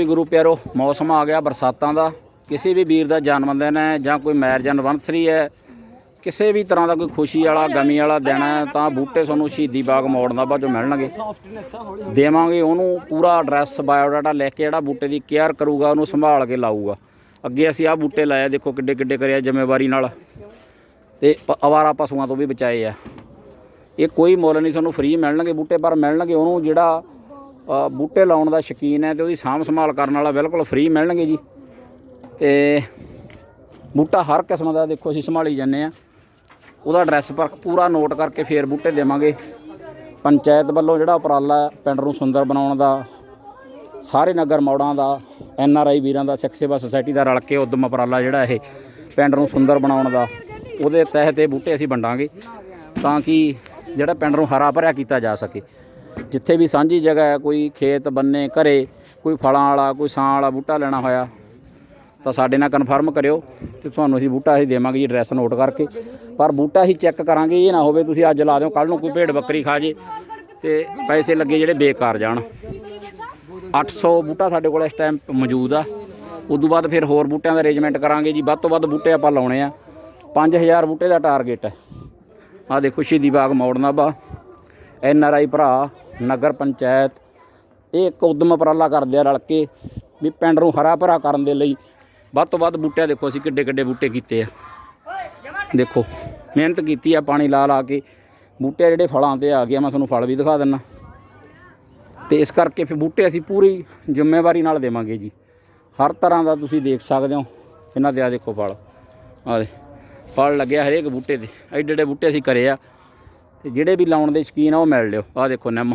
ਵੀ ਗੁਰੂ ਪਿਆਰੋ, ਮੌਸਮ ਆ ਗਿਆ ਬਰਸਾਤਾਂ ਦਾ। ਕਿਸੇ ਵੀ ਵੀਰ ਦਾ ਜਨਮ ਦਿਨ ਹੈ ਜਾਂ ਕੋਈ ਮੈਰਿਜ ਐਨਵਰਸਰੀ ਹੈ, ਕਿਸੇ ਵੀ ਤਰ੍ਹਾਂ ਦਾ ਕੋਈ ਖੁਸ਼ੀ ਵਾਲਾ, ਗਮੀ ਵਾਲਾ ਦਿਨ ਹੈ, ਤਾਂ ਬੂਟੇ ਤੁਹਾਨੂੰ ਸ਼ਹੀਦੀ ਬਾਗ ਮੋੜ ਦਾ ਬਾਅਦ ਚੋਂ ਮਿਲਣਗੇ। ਦੇਵਾਂਗੇ ਉਹਨੂੰ ਪੂਰਾ ਐਡਰੈਸ ਬਾਇਓਡਾਟਾ ਲੈ ਕੇ ਜਿਹੜਾ ਬੂਟੇ ਦੀ ਕੇਅਰ ਕਰੂਗਾ, ਉਹਨੂੰ ਸੰਭਾਲ ਕੇ ਲਾਊਗਾ। ਅੱਗੇ ਅਸੀਂ ਆਹ ਬੂਟੇ ਲਾਇਆ ਦੇਖੋ ਕਿੱਡੇ ਕਿੱਡੇ ਕਰਿਆ ਜ਼ਿੰਮੇਵਾਰੀ ਨਾਲ। ਤੇ ਅਵਾਰਾ ਪਸ਼ੂਆਂ ਤੋਂ ਵੀ ਬਚਾਏ ਆ। ਇਹ ਕੋਈ ਮੁੱਲ ਨਹੀਂ, ਤੁਹਾਨੂੰ ਫ੍ਰੀ ਮਿਲਣਗੇ ਬੂਟੇ, ਪਰ ਮਿਲਣਗੇ ਉਹਨੂੰ ਜਿਹੜਾ ਬੂਟੇ ਲਾਉਣ ਦਾ ਸ਼ੌਕੀਨ ਹੈ ਤੇ ਉਹਦੀ ਸਾਂਭ ਸੰਭਾਲ ਕਰਨ ਵਾਲਾ ਬਿਲਕੁਲ ਫ੍ਰੀ ਮਿਲਣਗੇ ਜੀ। ਤੇ ਬੂਟਾ ਹਰ ਕਿਸਮ ਦਾ ਦੇਖੋ ਅਸੀਂ ਸੰਭਾਲੀ ਜਾਂਦੇ ਆ ਉਹਦਾ ਐਡਰੈਸ ਪਰ ਪੂਰਾ ਨੋਟ ਕਰਕੇ ਫੇਰ ਬੂਟੇ ਦੇਵਾਂਗੇ। ਪੰਚਾਇਤ ਵੱਲੋਂ ਜਿਹੜਾ ਉਪਰਾਲਾ ਪਿੰਡ ਨੂੰ ਸੁੰਦਰ ਬਣਾਉਣ ਦਾ, ਸਾਰੇ ਨਗਰ ਮੌੜਾਂ ਦਾ ਐਨ ਆਰ ਆਈ ਵੀਰਾਂ ਦਾ, ਸਿੱਖ ਸੇਵਾ ਸੁਸਾਇਟੀ ਦਾ ਰਲ ਕੇ ਉਦਮ ਉਪਰਾਲਾ ਜਿਹੜਾ ਇਹ ਪਿੰਡ ਨੂੰ ਸੁੰਦਰ ਬਣਾਉਣ ਦਾ, ਉਹਦੇ ਤਹਿਤ ਇਹ ਬੂਟੇ ਅਸੀਂ ਵੰਡਾਂਗੇ ਤਾਂ ਕਿ ਜਿਹੜਾ ਪਿੰਡ ਨੂੰ ਹਰਾ ਭਰਿਆ ਕੀਤਾ ਜਾ ਸਕੇ। ਜਿੱਥੇ ਵੀ ਸਾਂਝੀ ਜਗ੍ਹਾ ਹੈ, ਕੋਈ ਖੇਤ ਬੰਨੇ, ਘਰੇ, ਕੋਈ ਫਲਾਂ ਵਾਲਾ, ਕੋਈ ਸਾਂ ਵਾਲਾ ਬੂਟਾ ਲੈਣਾ ਹੋਇਆ, ਤਾਂ ਸਾਡੇ ਨਾਲ ਕਨਫਰਮ ਕਰਿਓ ਤੇ ਤੁਹਾਨੂੰ ਅਸੀਂ ਬੂਟਾ ਅਸੀਂ ਦੇਵਾਂਗੇ ਜੀ ਐਡਰੈਸ ਨੋਟ ਕਰਕੇ। ਪਰ ਬੂਟਾ ਅਸੀਂ ਚੈੱਕ ਕਰਾਂਗੇ, ਇਹ ਨਾ ਹੋਵੇ ਤੁਸੀਂ ਅੱਜ ਲਾ ਦਿਓ ਕੱਲ ਨੂੰ ਕੋਈ ਭੇਡ ਬੱਕਰੀ ਖਾ ਜੇ ਤੇ ਪੈਸੇ ਲੱਗੇ ਜਿਹੜੇ ਬੇਕਾਰ ਜਾਣ। 800 ਬੂਟਾ ਸਾਡੇ ਕੋਲ ਇਸ ਟਾਈਮ ਮੌਜੂਦ ਆ। ਉਦੋਂ ਬਾਅਦ ਫਿਰ ਹੋਰ ਬੂਟਿਆਂ ਦਾ ਅਰੇਂਜਮੈਂਟ ਕਰਾਂਗੇ ਜੀ, ਵੱਧ ਤੋਂ ਵੱਧ ਬੂਟੇ ਆਪਾਂ ਲਾਉਣੇ ਆ। 5000 ਬੂਟੇ ਦਾ ਟਾਰਗੇਟ ਹੈ। ਆ ਦੇਖੋ, ਸ਼ਹੀਦੀ ਬਾਗ ਮੋੜ ਨਾਭਾ, ਐਨ ਆਰ ਆਈ ਭਰਾ ਨਗਰ ਪੰਚਾਇਤ, ਇਹ ਇੱਕ ਉਦਮ ਉਪਰਾਲਾ ਕਰਦੇ ਆ ਰਲ ਕੇ ਵੀ ਪਿੰਡ ਨੂੰ ਹਰਾ ਭਰਾ ਕਰਨ ਦੇ ਲਈ ਵੱਧ ਤੋਂ ਵੱਧ ਬੂਟੇ ਦੇਖੋ ਅਸੀਂ ਕਿੱਡੇ ਕਿੱਡੇ ਬੂਟੇ ਕੀਤੇ ਆ। ਦੇਖੋ, ਮਿਹਨਤ ਕੀਤੀ ਆ ਪਾਣੀ ਲਾ ਲਾ ਕੇ, ਬੂਟੇ ਜਿਹੜੇ ਫਲਾਂ ਤੇ ਆ ਗਏ ਮੈਂ ਤੁਹਾਨੂੰ ਫਲ ਵੀ ਦਿਖਾ ਦਿੰਨਾ। ਤੇ ਇਸ ਕਰਕੇ ਫਿਰ ਬੂਟੇ ਅਸੀਂ ਪੂਰੀ ਜ਼ਿੰਮੇਵਾਰੀ ਨਾਲ ਦੇਵਾਂਗੇ ਜੀ। ਹਰ ਤਰ੍ਹਾਂ ਦਾ ਤੁਸੀਂ ਦੇਖ ਸਕਦੇ ਹੋ, ਇਹਨਾਂ ਦੇ ਆ ਦੇਖੋ ਫਲ। ਆ ਦੇ, ਫਲ ਲੱਗਿਆ ਹਰੇਕ ਬੂਟੇ ਤੇ, ਐਡੇ ਐਡੇ ਬੂਟੇ ਅਸੀਂ ਕਰੇ ਆ। ਤੇ ਜਿਹੜੇ ਵੀ ਲਾਉਣ ਦੇ ਸ਼ਕੀਨ ਆ ਉਹ ਮਿਲ ਲਿਓ। ਆਹ ਦੇਖੋ ਨਿੰਮ।